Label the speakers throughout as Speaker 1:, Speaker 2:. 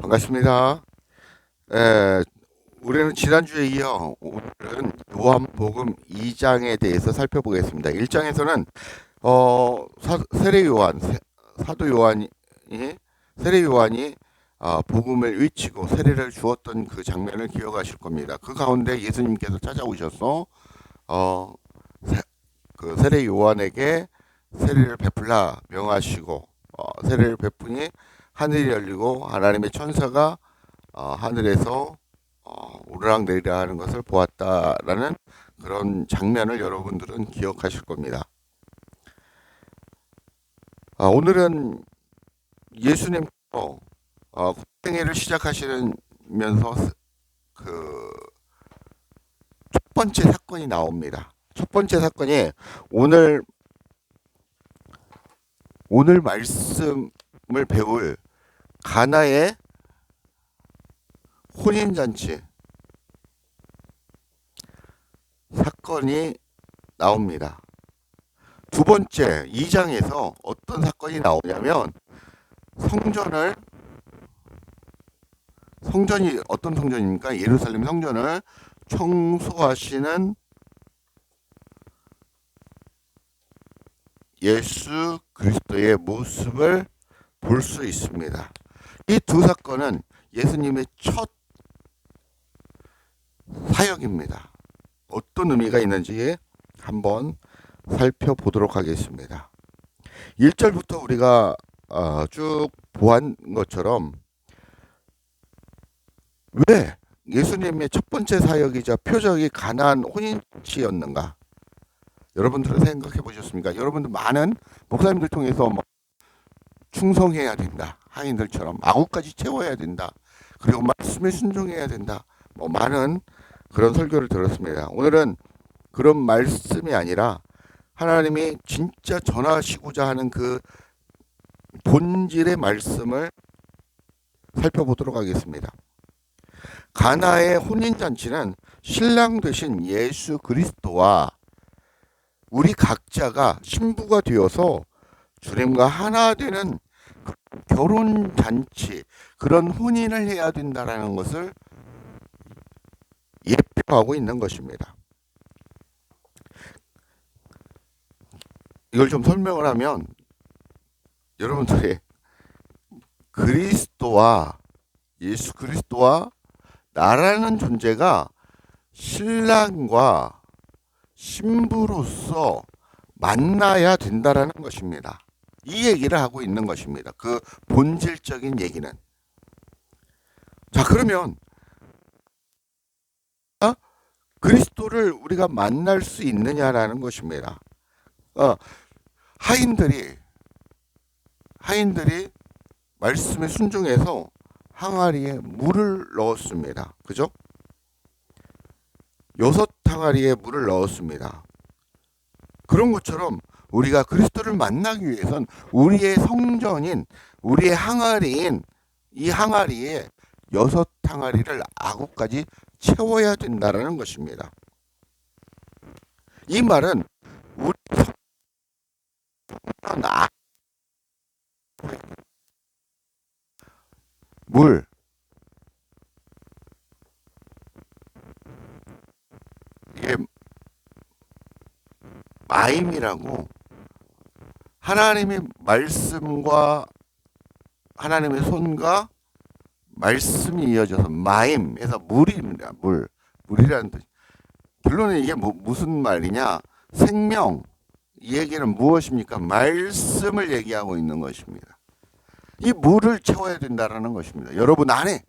Speaker 1: 반갑습니다. 에, 우리는 지난주에 이어 오늘은 요한복음 2장에 대해서 살펴보겠습니다. 1장에서는 어, 사, 세례 요한, 세, 사도 요한이 세례 요한이 아, 복음을 외치고 세례를 주었던 그 장면을 기억하실 겁니다. 그 가운데 예수님께서 찾아오셔서 어, 세, 그 세례 요한에게 세례를 베풀라 명하시고 어, 세례를 베푸니 하늘이 열리고 하나님의 천사가 어, 하늘에서 어, 오르락 내리락 하는 것을 보았다라는 그런 장면을 여러분들은 기억하실 겁니다. 아, 오늘은 예수님께서 어, 생애를 시작하시면서 그 첫 번째 사건이 나옵니다. 첫 번째 사건이 오늘 오늘 말씀을 배울 가나의 혼인잔치 사건이 나옵니다. 두 번째 2장에서 어떤 사건이 나오냐면 성전을 성전이 어떤 성전입니까? 예루살렘 성전을 청소하시는 예수 그리스도의 모습을 볼 수 있습니다. 이 두 사건은 예수님의 첫 사역입니다. 어떤 의미가 있는지 한번 살펴보도록 하겠습니다. 1절부터 우리가 어, 쭉 보한 것처럼 왜 예수님의 첫 번째 사역이자 표적이 가나안 혼인치였는가? 여러분들은 생각해 보셨습니까? 여러분들 많은 목사님들 통해서 뭐 충성해야 된다. 하인들처럼 아구까지 채워야 된다. 그리고 말씀에 순종해야 된다. 뭐 많은 그런 설교를 들었습니다. 오늘은 그런 말씀이 아니라 하나님이 진짜 전하시고자 하는 그 본질의 말씀을 살펴보도록 하겠습니다. 가나의 혼인잔치는 신랑 되신 예수 그리스도와 우리 각자가 신부가 되어서 주님과 하나 되는 그 결혼 잔치 그런 혼인을 해야 된다라는 것을 예표하고 있는 것입니다. 이걸 좀 설명을 하면 여러분들이 그리스도와 예수 그리스도와 나라는 존재가 신랑과 신부로서 만나야 된다라는 것입니다. 이 얘기를 하고 있는 것입니다. 그 본질적인 얘기는. 자, 그러면 어? 그리스도를 우리가 만날 수 있느냐라는 것입니다. 어, 하인들이 하인들이 말씀에 순종해서 항아리에 물을 넣었습니다. 그죠? 여섯 항아리에 물을 넣었습니다. 그런 것처럼 우리가 그리스도를 만나기 위해선 우리의 성전인 우리의 항아리인 이 항아리에 여섯 항아리를 아구까지 채워야 된다라는 것입니다. 이 말은 우리 아물 이게 마임이라고 하나님의 말씀과 하나님의 손과 말씀이 이어져서 마임에서 물입니다. 물. 물이라는 뜻. 결론은 이게 뭐, 무슨 말이냐? 생명. 이 얘기는 무엇입니까? 말씀을 얘기하고 있는 것입니다. 이 물을 채워야 된다라는 것입니다. 여러분 안에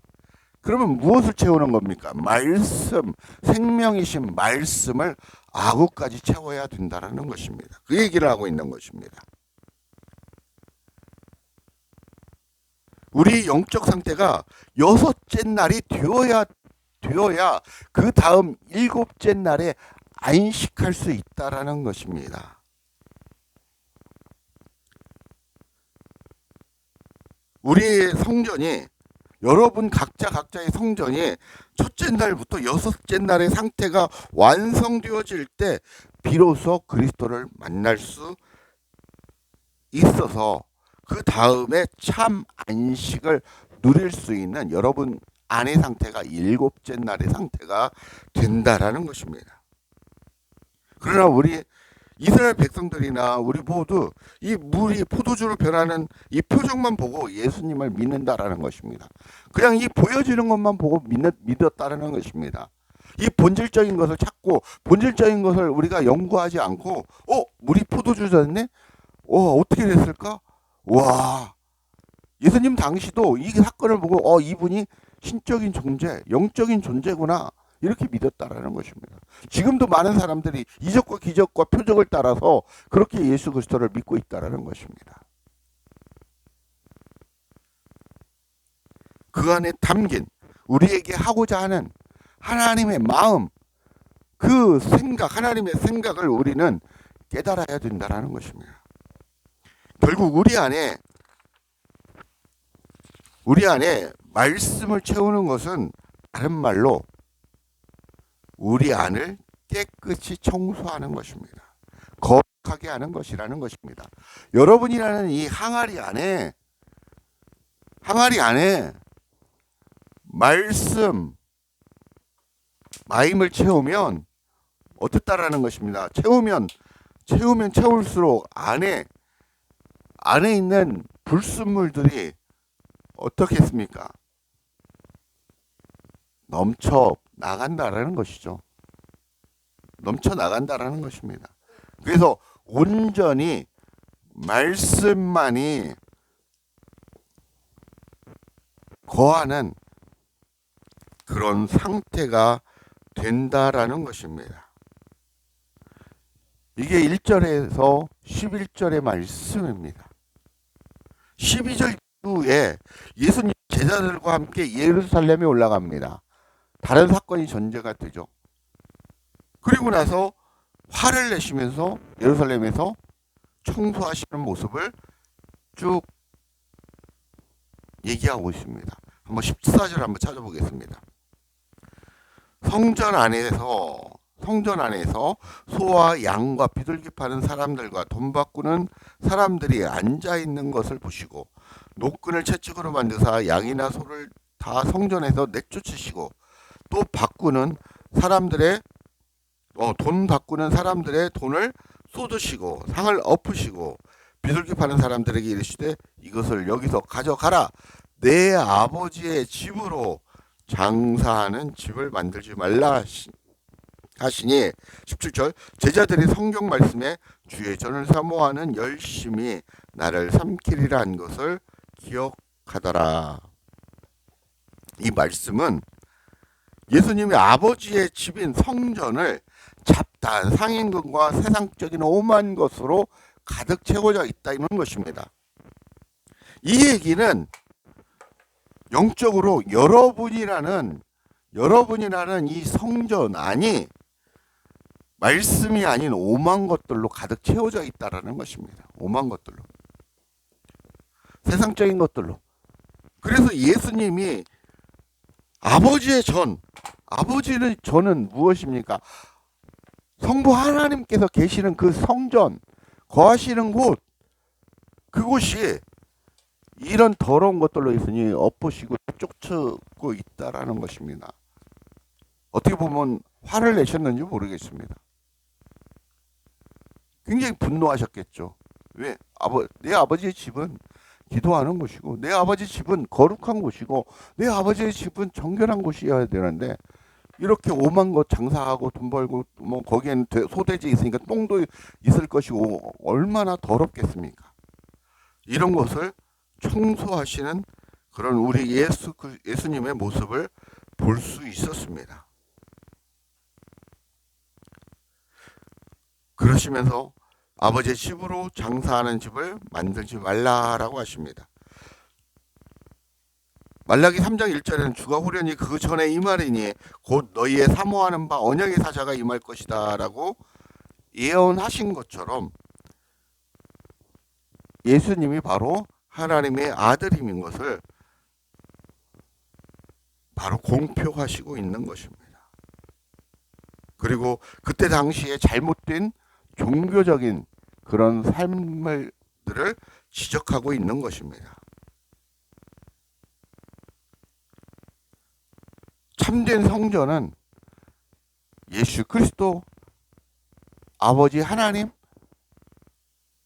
Speaker 1: 그러면 무엇을 채우는 겁니까? 말씀, 생명이신 말씀을 아구까지 채워야 된다라는 것입니다. 그 얘기를 하고 있는 것입니다. 우리 영적 상태가 여섯째 날이 되어야 되어야 그 다음 일곱째 날에 안식할 수 있다라는 것입니다. 우리의 성전이 여러분 각자 각자의 성전이 첫째 날부터 여섯째 날의 상태가 완성되어질 때 비로소 그리스도를 만날 수 있어서 그 다음에 참 안식을 누릴 수 있는 여러분 안의 상태가 일곱째 날의 상태가 된다라는 것입니다. 그러나 우리 이스라엘 백성들이나 우리 모두 이 물이 포도주로 변하는 이 표정만 보고 예수님을 믿는다라는 것입니다. 그냥 이 보여지는 것만 보고 믿는, 믿었다라는 것입니다. 이 본질적인 것을 찾고 본질적인 것을 우리가 연구하지 않고 어 물이 포도주 졌네 어 어떻게 됐을까 와 예수님 당시도 이 사건을 보고 어 이분이 신적인 존재 영적인 존재구나 이렇게 믿었다라는 것입니다. 지금도 많은 사람들이 이적과 기적과 표적을 따라서 그렇게 예수 그리스도를 믿고 있다라는 것입니다. 그 안에 담긴 우리에게 하고자 하는 하나님의 마음, 그 생각, 하나님의 생각을 우리는 깨달아야 된다라는 것입니다. 결국 우리 안에 우리 안에 말씀을 채우는 것은 다른 말로 우리 안을 깨끗이 청소하는 것입니다. 거룩하게 하는 것이라는 것입니다. 여러분이라는 이 항아리 안에 항아리 안에 말씀 마임을 채우면 어떻다라는 것입니다. 채우면 채우면 채울수록 안에 안에 있는 불순물들이 어떻겠습니까? 넘쳐 나간다라는 것이죠. 넘쳐 나간다라는 것입니다. 그래서 온전히 말씀만이 거하는 그런 상태가 된다라는 것입니다. 이게 1절에서 11절의 말씀입니다. 12절 후에 예수님 제자들과 함께 예루살렘에 올라갑니다. 다른 사건이 전제가 되죠. 그리고 나서 화를 내시면서 예루살렘에서 청소하시는 모습을 쭉 얘기하고 있습니다. 한번 14절 한번 찾아보겠습니다. 성전 안에서 성전 안에서 소와 양과 비둘기 파는 사람들과 돈 바꾸는 사람들이 앉아 있는 것을 보시고 노끈을 채찍으로 만드사 양이나 소를 다 성전에서 내쫓으시고 또 바꾸는 사람들의 어, 돈 바꾸는 사람들의 돈을 쏟으시고 상을 엎으시고 비둘기 파는 사람들에게 이르시되 이것을 여기서 가져가라. 내 아버지의 집으로 장사하는 집을 만들지 말라 하시니 17절 제자들이 성경 말씀에 주의 전을 사모하는 열심히 나를 삼키리라 한 것을 기억하더라. 이 말씀은 예수님이 아버지의 집인 성전을 잡다한 상임금과 세상적인 오만 것으로 가득 채워져 있다 이런 것입니다. 이 얘기는 영적으로 여러분이라는 여러분이라는 이 성전 안이 말씀이 아닌 오만 것들로 가득 채워져 있다라는 것입니다. 오만 것들로. 세상적인 것들로. 그래서 예수님이 아버지의 전, 아버지의 전은 무엇입니까? 성부 하나님께서 계시는 그 성전, 거하시는 곳, 그곳이 이런 더러운 것들로 있으니 엎으시고 쫓고 있다라는 것입니다. 어떻게 보면 화를 내셨는지 모르겠습니다. 굉장히 분노하셨겠죠. 왜? 아버, 내 아버지의 집은 기도하는 곳이고, 내 아버지 집은 거룩한 곳이고, 내 아버지의 집은 정결한 곳이어야 되는데, 이렇게 오만 것 장사하고 돈 벌고, 뭐, 거기에는 소돼지 있으니까 똥도 있을 것이고, 얼마나 더럽겠습니까? 이런 것을 청소하시는 그런 우리 예수, 그 예수님의 모습을 볼 수 있었습니다. 그러시면서 아버지의 집으로 장사하는 집을 만들지 말라라고 하십니다. 말라기 3장 1절에는 주가 후련히 그 전에 임하리니 곧 너희의 사모하는 바 언약의 사자가 임할 것이다라고 예언하신 것처럼 예수님이 바로 하나님의 아들임인 것을 바로 공표하시고 있는 것입니다. 그리고 그때 당시에 잘못된 종교적인 그런 삶들을 지적하고 있는 것입니다. 참된 성전은 예수 그리스도 아버지 하나님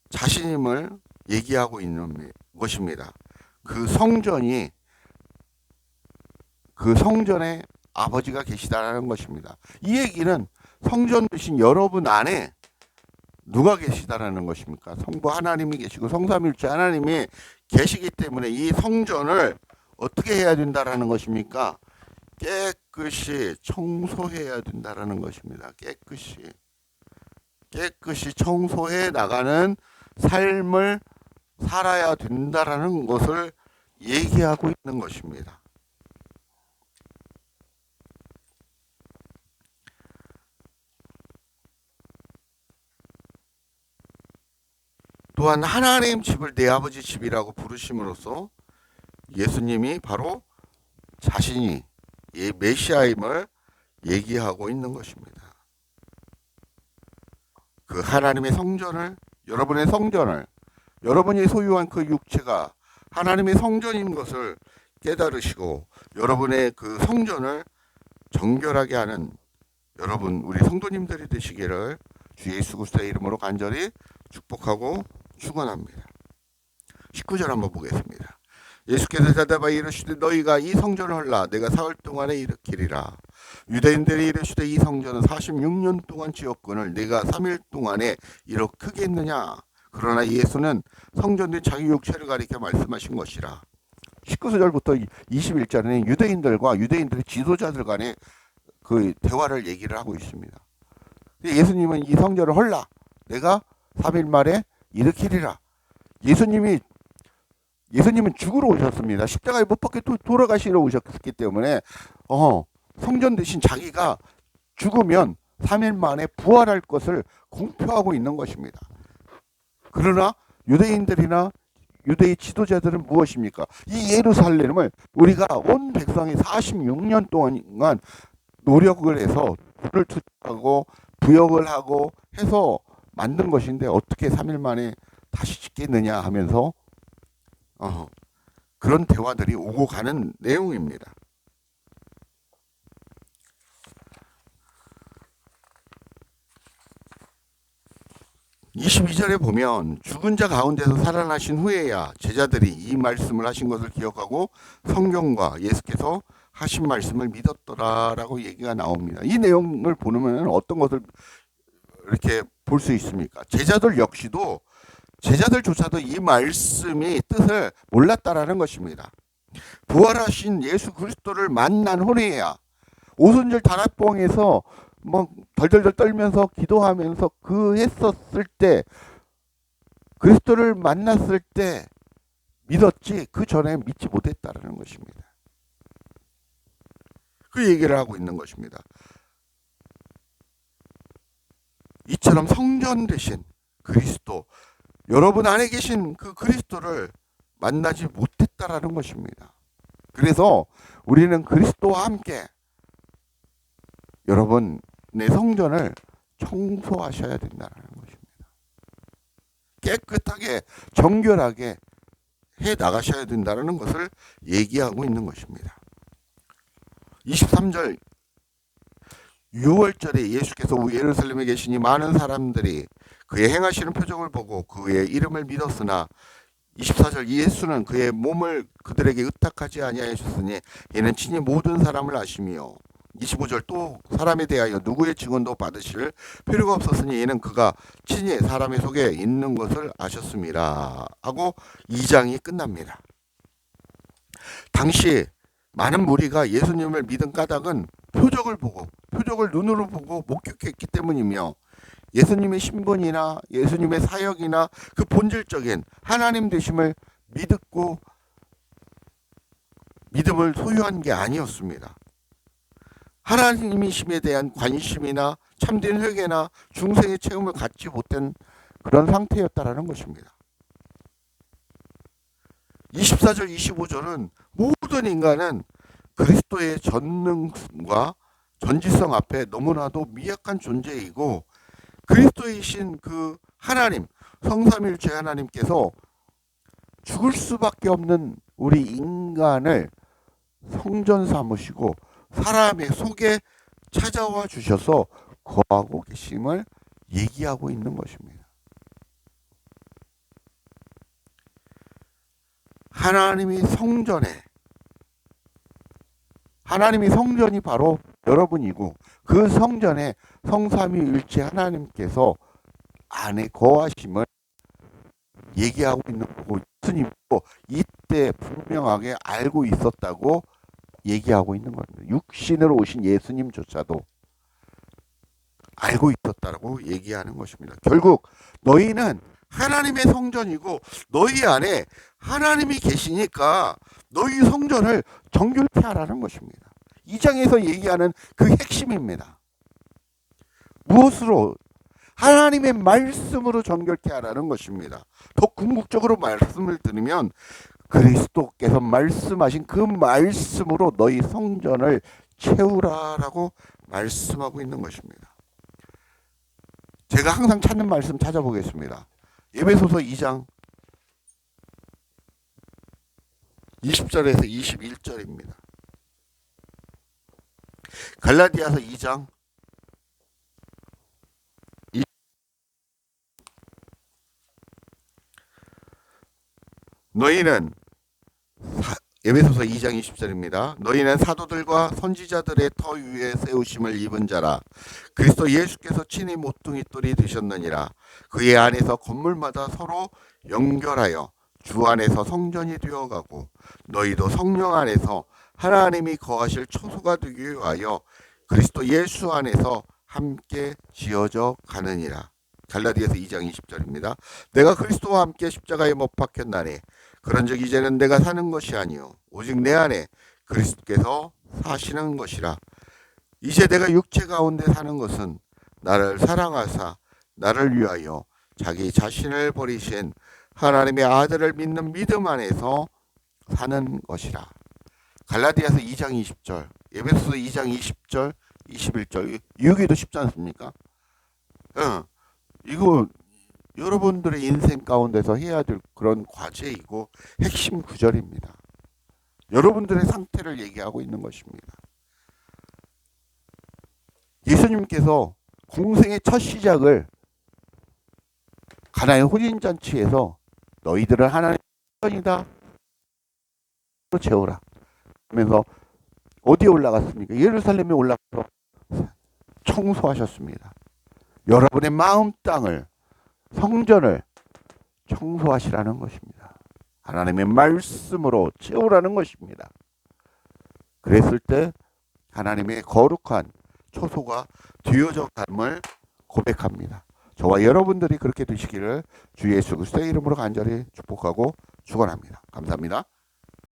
Speaker 1: 자신임을 얘기하고 있는 것입니다. 그 성전이 그 성전에 아버지가 계시다라는 것입니다. 이 얘기는 성전 되신 여러분 안에 누가 계시다라는 것입니까? 성부 하나님이 계시고 성삼일체 하나님이 계시기 때문에 이 성전을 어떻게 해야 된다라는 것입니까? 깨끗이 청소해야 된다라는 것입니다. 깨끗이 깨끗이 청소해 나가는 삶을 살아야 된다라는 것을 얘기하고 있는 것입니다. 또한 하나님 집을 내 아버지 집이라고 부르심으로써 예수님이 바로 자신이 이 메시아임을 얘기하고 있는 것입니다. 그 하나님의 성전을 여러분의 성전을 여러분이 소유한 그 육체가 하나님의 성전인 것을 깨달으시고 여러분의 그 성전을 정결하게 하는 여러분 우리 성도님들이 되시기를 주 예수 그리스도의 이름으로 간절히 축복하고 축원합니다. 19절 한번 보겠습니다. 예수께서 대답하 이르시되 너희가 이 성전을 헐라 내가 사흘 동안에 일으키리라 유대인들이 이르시되 이 성전은 46년 동안 지었건을 내가 3일 동안에 일으키겠느냐 그러나 예수는 성전된 자기 육체를 가리켜 말씀하신 것이라 19절부터 21절에는 유대인들과 유대인들의 지도자들 간의 그 대화를 얘기를 하고 있습니다. 예수님은 이 성전을 헐라 내가 3일 만에 일으키리라. 예수님이 예수님은 죽으러 오셨습니다. 십자가에 못 박혀 돌아가시러 오셨기 때문에 어, 성전 대신 자기가 죽으면 3일 만에 부활할 것을 공표하고 있는 것입니다. 그러나 유대인들이나 유대의 지도자들은 무엇입니까? 이 예루살렘을 우리가 온 백성이 46년 동안 노력을 해서 돈을 투자하고 부역을 하고 해서 만든 것인데 어떻게 3일 만에 다시 짓겠느냐 하면서 어, 그런 대화들이 오고 가는 내용입니다. 22절에 보면 죽은 자 가운데서 살아나신 후에야 제자들이 이 말씀을 하신 것을 기억하고 성경과 예수께서 하신 말씀을 믿었더라라고 얘기가 나옵니다. 이 내용을 보면 어떤 것을 이렇게 볼 수 있습니까? 제자들 역시도 제자들조차도 이 말씀이 뜻을 몰랐다라는 것입니다. 부활하신 예수 그리스도를 만난 후에야 오순절 다락봉에서 뭐 덜덜덜 떨면서 기도하면서 그 했었을 때 그리스도를 만났을 때 믿었지 그 전에 믿지 못했다라는 것입니다. 그 얘기를 하고 있는 것입니다. 이처럼 성전 대신 그리스도 여러분 안에 계신 그 그리스도를 만나지 못했다라는 것입니다. 그래서 우리는 그리스도와 함께 여러분 내 성전을 청소하셔야 된다는 것입니다. 깨끗하게 정결하게 해 나가셔야 된다는 것을 얘기하고 있는 것입니다. 23절 6월절에 예수께서 예루살렘에 계시니 많은 사람들이 그의 행하시는 표정을 보고 그의 이름을 믿었으나 24절 예수는 그의 몸을 그들에게 의탁하지 아니하셨으니 이는 친히 모든 사람을 아시며 25절 또 사람에 대하여 누구의 증언도 받으실 필요가 없었으니 이는 그가 친히 사람의 속에 있는 것을 아셨습니다. 하고 2장이 끝납니다. 당시 많은 무리가 예수님을 믿은 까닭은 표적을 보고 표적을 눈으로 보고 목격했기 때문이며 예수님의 신분이나 예수님의 사역이나 그 본질적인 하나님 되심을 믿고 믿음을 소유한 게 아니었습니다. 하나님이심에 대한 관심이나 참된 회개나 중생의 체험을 갖지 못한 그런 상태였다라는 것입니다. 24절 25절은 모든 인간은 그리스도의 전능과 전지성 앞에 너무나도 미약한 존재이고 그리스도이신 그 하나님 성삼일체 하나님께서 죽을 수밖에 없는 우리 인간을 성전 삼으시고 사람의 속에 찾아와 주셔서 거하고 계심을 얘기하고 있는 것입니다. 하나님이 성전에 하나님이 성전이 바로 여러분이고 그 성전에 성삼위일체 하나님께서 안에 거하심을 얘기하고 있는 거고 예수님도 이때 분명하게 알고 있었다고 얘기하고 있는 겁니다. 육신으로 오신 예수님조차도 알고 있었다고 얘기하는 것입니다. 결국 너희는 하나님의 성전이고 너희 안에 하나님이 계시니까 너희 성전을 정결케 하라는 것입니다. 이 장에서 얘기하는 그 핵심입니다. 무엇으로 하나님의 말씀으로 정결케 하라는 것입니다. 더 궁극적으로 말씀을 드리면 그리스도께서 말씀하신 그 말씀으로 너희 성전을 채우라라고 말씀하고 있는 것입니다. 제가 항상 찾는 말씀 찾아보겠습니다. 예배소서 2장 20절에서 21절입니다. 갈라디아서 2장 너희는 사, 에베소서 2장 20절입니다. 너희는 사도들과 선지자들의 터 위에 세우심을 입은 자라. 그리스도 예수께서 친히 모퉁이 돌이 되셨느니라. 그의 안에서 건물마다 서로 연결하여 주 안에서 성전이 되어가고 너희도 성령 안에서 하나님이 거하실 초소가 되기 위하여 그리스도 예수 안에서 함께 지어져 가느니라. 갈라디아서 2장 20절입니다. 내가 그리스도와 함께 십자가에 못 박혔나니 그런즉 이제는 내가 사는 것이 아니요 오직 내 안에 그리스도께서 사시는 것이라. 이제 내가 육체 가운데 사는 것은 나를 사랑하사 나를 위하여 자기 자신을 버리신 하나님의 아들을 믿는 믿음 안에서 사는 것이라. 갈라디아서 2장 20절, 에베소서 2장 20절, 21절 여기도 쉽지 않습니까? 응. 이거 여러분들의 인생 가운데서 해야 될 그런 과제이고 핵심 구절입니다. 여러분들의 상태를 얘기하고 있는 것입니다. 예수님께서 공생의 첫 시작을 가나의 혼인 잔치에서 너희들은 하나님의 선이다. 채우라. 하면서 어디에 올라갔습니까? 예루살렘에 올라가서 청소하셨습니다. 여러분의 마음 땅을 성전을 청소하시라는 것입니다. 하나님의 말씀으로 채우라는 것입니다. 그랬을 때 하나님의 거룩한 초소가 뒤어져 감을 고백합니다. 저와 여러분들이 그렇게 되시기를 주 예수 그리스도의 이름으로 간절히 축복하고 축원합니다. 감사합니다.